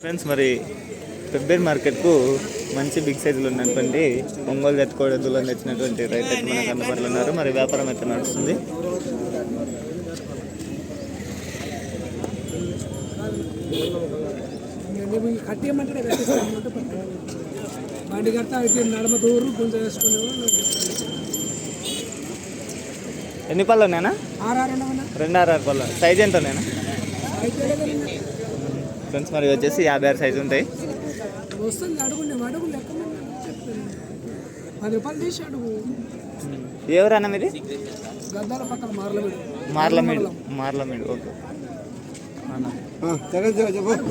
Friends మరి ఫిబ్రవరి మార్కెట్కు మంచి బిగ్ సైజులు ఉన్నటువంటి ఒంగోలు ఎత్తుకోవడం దూరం తెచ్చినటువంటి రైతు అయితే మనకు అందుబాటులో ఉన్నారు. మరి వ్యాపారం అయితే నడుస్తుంది? బండి కడతా అయితే నడమ దూరు ఎన్ని పళ్ళు ఉండవన్నా రెండు ఆరు ఆరు పళ్ళు. సైజ్ ఎంత లేదన్నా. ఫ్రెండ్స్ మరి వచ్చేసి యాభై ఆరు సైజు ఉంటాయి. ఎవరన్నా మీది? మార్లమీడు. మార్లమీడు. ఓకే. చెప్పమని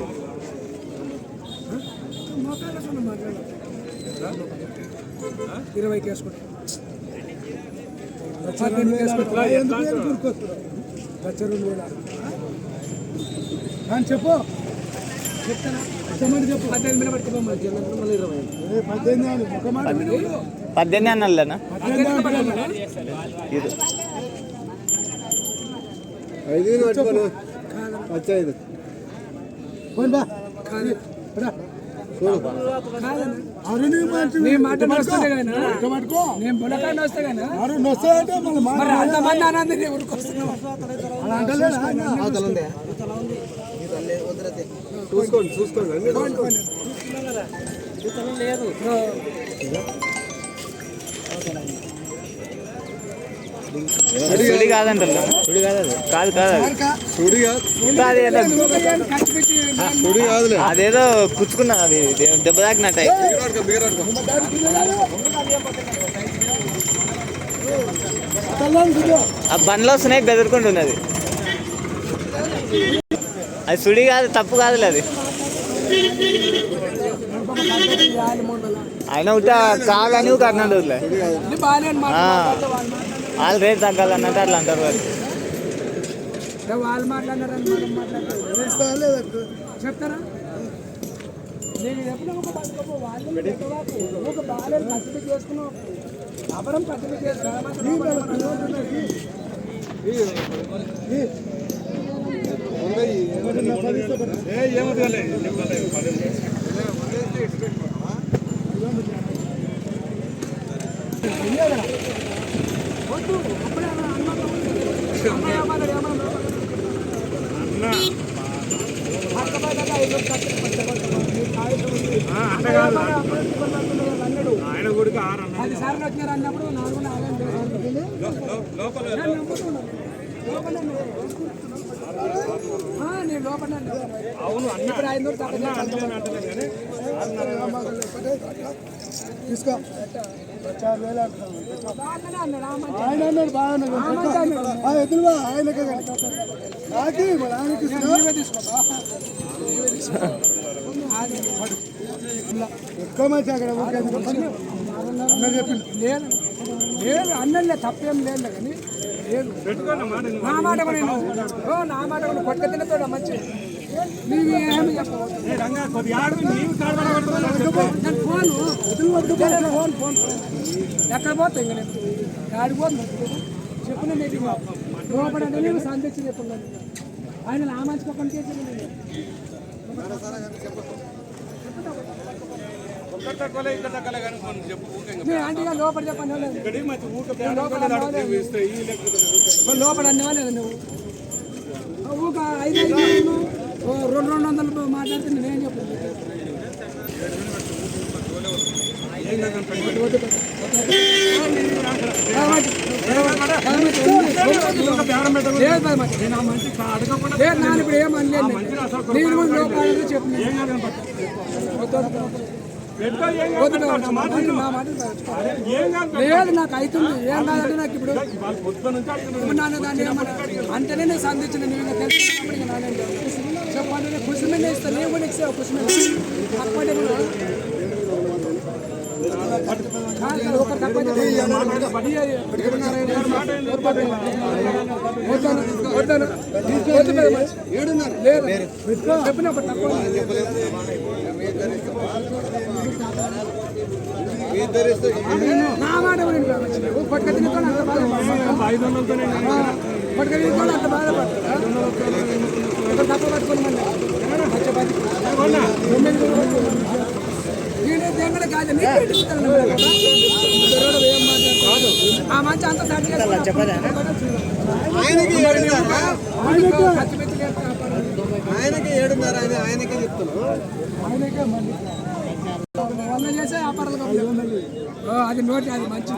చెప్పు. పద్దెనిమిది మీద పట్టుకోమని చెప్పు మళ్ళీ ఇరవై పద్దెనిమిది ఒక మాట విను. పద్దెనిమిది అన్నలేనా పద్దెనిమిది పట్టుకోమని. ఇది కాదు. రా. కాదన్నా. నీ మాట నడుస్తుంటే గానా? నేను బుడకాడ వస్తే గానా? మరి అంతమంది ఆనందం నీ ఊరికి వస్తున్నావు. చూసుకోండి చూసుకోండి. సుడి కాదంటారు సుడి కాదు. కాదు కాదు. సుడి కాదు. సుడి కాదులే. అదేదో కుచ్చుకున్నా అది దెబ్బ తాకినట్టు ఆ బండ్లో స్నేక్ బెదరుకుంటుంది అది అది సుడి కాదు తప్పు కాదులే అది. ఆయన ఉంటా కాదని మాట వాళ్ళు రేట్ తగ్గాలన్నట్టు అట్లా అంటారు వాళ్ళు. మాట్లాడారు చెప్తారా? నేను ఎప్పుడు ఒక పట్టుకోపో వాళ్ళు పెట్టవాకు. ఒక బాగాలేదు కసిపి చేసుకున్నావు అపరం కసిపి ఆయన కొడుకు ఆరు అన్నప్పుడు నాలుగు నాలుగు లోపల అవును ఇప్పుడు ఐదు తీసుకో ఆయన అన్నాడు బాగా ఎదురువా ఆయనకే నాకి మరి ఆయనకి ఎక్కువ మంచి అక్కడ ఊరికే చెప్పింది లేదు లేదు అన్నంలే తప్పేం లేదు కానీ నా మాట కూడా నేను నా మాట కొట్ట తినతో మంచి. నీవు ఏమి చెప్పవద్దు. నేను ఫోను. Phone phone. ఎక్కడ పోతా ఇంకా నేను? గాడికి పోతున్నా చెప్పిన నీటి లోపల నేను సంతెచ్చి చెప్పండి ఆయన నా మంచి పక్కన చేసి ఒక్కటి తక్కువలే ఇక్కడ తక్కువలే కానీ మనం చెప్పు ఊకే ఇంకా. నేను ఆంటీగా లోపల చెప్పండి నేను లోపల అన్నవాలేదు నువ్వు ఊక ఐదు ఐదు రెండు రెండు వందలు మాట్లాడితే నేనేం. లేదు నాన్న ఇప్పుడు ఏం అనలేదు. నేను. నేను లోపల చెప్పు లేదు నాకు అవుతుంది. ఏం కాదంటే నాకు ఇప్పుడు. నాన్న దాన్ని అంటేనే నేను సంధించిన నువ్వు చెప్పండి నేను మీద ఇస్తాను నేను కూడా మీద? మనిషి. లేదు. చెప్పిన ఒకటి తక్కువ నా మాట పట్టుకొని తినుకొని అంత పట్టుకొని తినుకొని అంత. దొరకడు ఏం మాట్లాడతాడు. ఆ మంచి అంత ఆయనకి ఆయనకి ఏడున్నర ఆయన ఆయనకే వంద చేసే వ్యాపారాలు అది నోటి అది మంచి.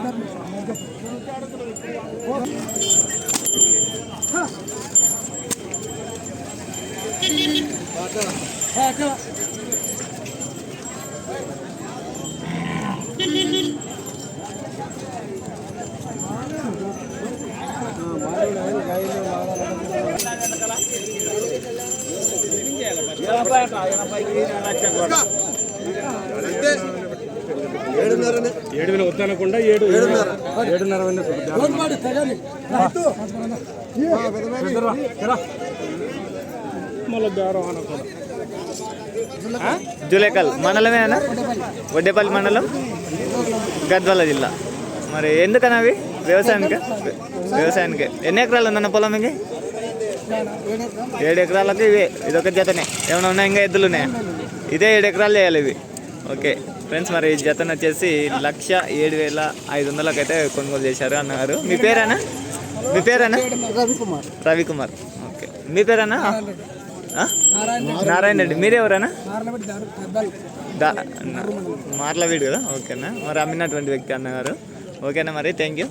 ఏడు వేలు వద్దనకుండా ఏడు ఏడున్నర ఏడున్నర మళ్ళీ బేరం అనకుండా జూలేకల్ మండలమేనా వడ్డేపల్లి మండలం? గద్వాల జిల్లా. మరి ఎందుకనవి అవి? వ్యవసాయానికి? వ్యవసాయానికి. ఎన్ని ఎకరాలు ఉందన్న పొలం ఇంకే ఏడు ఎకరాలకి ఇవే. ఇదొక జతనే. ఏమైనా ఉన్నాయి? ఇంకా ఎద్దులు ఉన్నాయా? ఇదే ఏడు ఎకరాలు చేయాలి ఇవి. ఓకే. ఫ్రెండ్స్ మరి ఈ జతను వచ్చేసి లక్ష ఏడు వేల ఐదు వందలకు అయితే కొనుగోలు చేశారు అన్నారు మీ పేరేనా? మీ పేరేనా? రవికుమార్. రవికుమార్ ఓకే. మీ పేరేనా? నారాయణ రెడ్డి. మీరెవరేనా మార్లవీడు కదా? ఓకేనా? మరి అమ్మినటువంటి వ్యక్తి అన్నగారు. ఓకేనా మరి? Thank you.